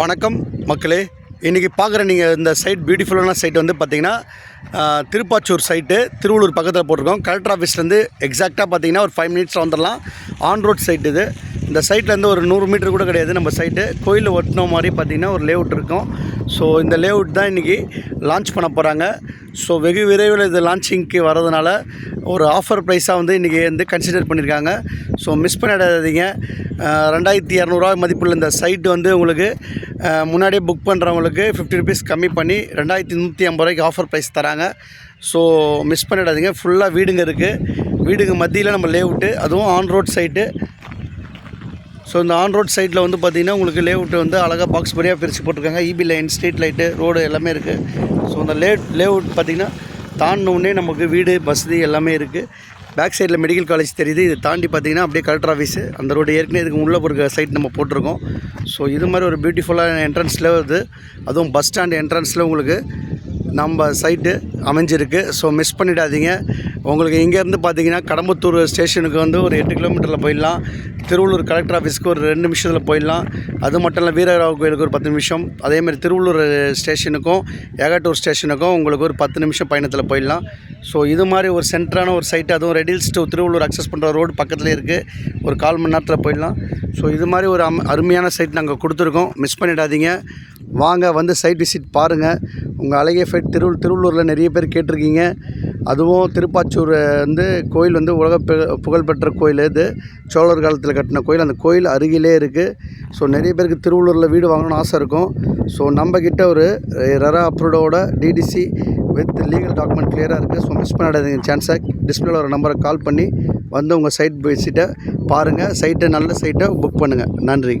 வணக்கம் மக்களே. இன்றைக்கி பார்க்குற நீங்கள் இந்த சைட் பியூட்டிஃபுல்லான சைட் வந்து பார்த்திங்கன்னா திருப்பாச்சூர் சைட்டு திருவள்ளூர் பக்கத்தில் போட்டிருக்கோம். கலெக்டர் ஆஃபீஸ்லேருந்து எக்ஸாக்டாக பார்த்தீங்கன்னா ஒரு ஃபைவ் மினிட்ஸில் வந்துடலாம் ஆன் ரோட் சைட் இது. இந்த சைட்லேருந்து ஒரு நூறு மீட்டர் கூட கிடையாது நம்ம சைட்டு கோயிலில் ஒட்டின மாதிரி பார்த்தீங்கன்னா ஒரு லேஅவுட் இருக்கும். ஸோ இந்த லேஅவுட் தான் இன்றைக்கி லான்ச் பண்ண போகிறாங்க ஸோ வெகு விரைவில் இது லான்ச்சிங்க்கு வரதுனால ஒரு ஆஃபர் ப்ரைஸாக வந்து இன்றைக்கி வந்து கன்சிடர் பண்ணியிருக்காங்க ஸோ மிஸ் பண்ணிடாதீங்க. ரெண்டாயிரத்தி இரநூறுவா மதிப்புள்ள இந்த சைட்டு வந்து உங்களுக்கு முன்னாடியே புக் பண்ணுறவங்களுக்கு ஃபிஃப்டி ருபீஸ் கம்மி பண்ணி ரெண்டாயிரத்தி நூற்றி ஐம்பது ரூபாய்க்கு ஆஃபர் ப்ரைஸ் தராங்க. ஸோ மிஸ் பண்ணிடாதீங்க. ஃபுல்லாக வீடுங்க இருக்குது வீடுங்க மத்தியில் நம்ம லேவுட்டு அதுவும் ஆன் ரோட் சைட்டு ஸோ இந்த ஆன் ரோட் சைட்டில் வந்து பார்த்தீங்கன்னா உங்களுக்கு லேவுட்டு வந்து அழகாக பாக்ஸ் படியாக பிரித்து போட்டிருக்காங்க. EB line street light road எல்லாமே இருக்குது ஸோ அந்த லே லேவுட் பார்த்திங்கன்னா தாண்டினோடனே நமக்கு வீடு வசதி எல்லாமே இருக்குது பேக் சைடில் மெடிக்கல் காலேஜ் தெரியுது. இது தாண்டி பார்த்தீங்கன்னா அப்படியே கலெக்டர் ஆஃபீஸு அந்த ரோடு ஏற்கனவே இதுக்கு உள்ளே இருக்க சைட் நம்ம போட்டிருக்கோம். ஸோ இது மாதிரி ஒரு பியூட்டிஃபுல்லான என்ட்ரன்ஸில் வருது அதுவும் பஸ் ஸ்டாண்ட் என்ட்ரன்ஸில் உங்களுக்கு நம்ம சைட்டு அமைஞ்சிருக்கு. ஸோ மிஸ் பண்ணிடாதீங்க. உங்களுக்கு இங்கேருந்து பார்த்தீங்கன்னா கடம்பத்தூர் ஸ்டேஷனுக்கு வந்து ஒரு எட்டு கிலோமீட்டரில் போயிடலாம். திருவள்ளூர் கலெக்டர் ஆஃபீஸ்க்கு ஒரு ரெண்டு நிமிஷத்தில் போயிடலாம். அது மட்டும் இல்லை வீரராவ கோயிலுக்கு ஒரு பத்து நிமிஷம். அதேமாதிரி திருவள்ளூர் ஸ்டேஷனுக்கும் ஏகாட்டூர் ஸ்டேஷனுக்கும் உங்களுக்கு ஒரு பத்து நிமிஷம் பயணத்தில் போயிடலாம். ஸோ இது மாதிரி ஒரு சென்டரான ஒரு சைட்டு அதுவும் ரெடில்ஸ் டு திருவள்ளூர் அக்சஸ் பண்ணுற ரோடு பக்கத்துலேயே இருக்குது ஒரு கால் மணி நேரத்தில் போயிடலாம். ஸோ இது மாதிரி ஒரு அம் அருமையான சைட் நாங்கள் கொடுத்துருக்கோம். மிஸ் பண்ணிடாதீங்க. வாங்க வந்து சைட் விசிட் பாருங்கள் உங்கள் அழகிய ஃபைட் திரு திருவள்ளூரில் நிறைய பேர் கேட்டிருக்கீங்க. அதுவும் திருப்பாச்சூர் வந்து கோயில் வந்து உலக புகழ்பெற்ற கோயில் இது. சோழர் காலத்தில் கட்டின கோயில். அந்த கோயில் அருகிலே இருக்குது ஸோ நிறைய பேருக்கு திருவள்ளூரில் வீடு வாங்கணும்னு ஆசை இருக்கும். ஸோ நம்மக்கிட்ட ஒரு ரெரா அப்ரூவோட டிடிசி வித் லீகல் டாக்குமெண்ட் கிளியராக இருக்குது ஸோ மிஸ் பண்ணாதீங்க சான்ஸை டிஸ்பிளேல ஒரு நம்பரை கால் பண்ணி வந்து உங்கள் சைட் விசிட்டை பாருங்கள் சைட்டை நல்ல சைட்டை புக் பண்ணுங்கள் நன்றி.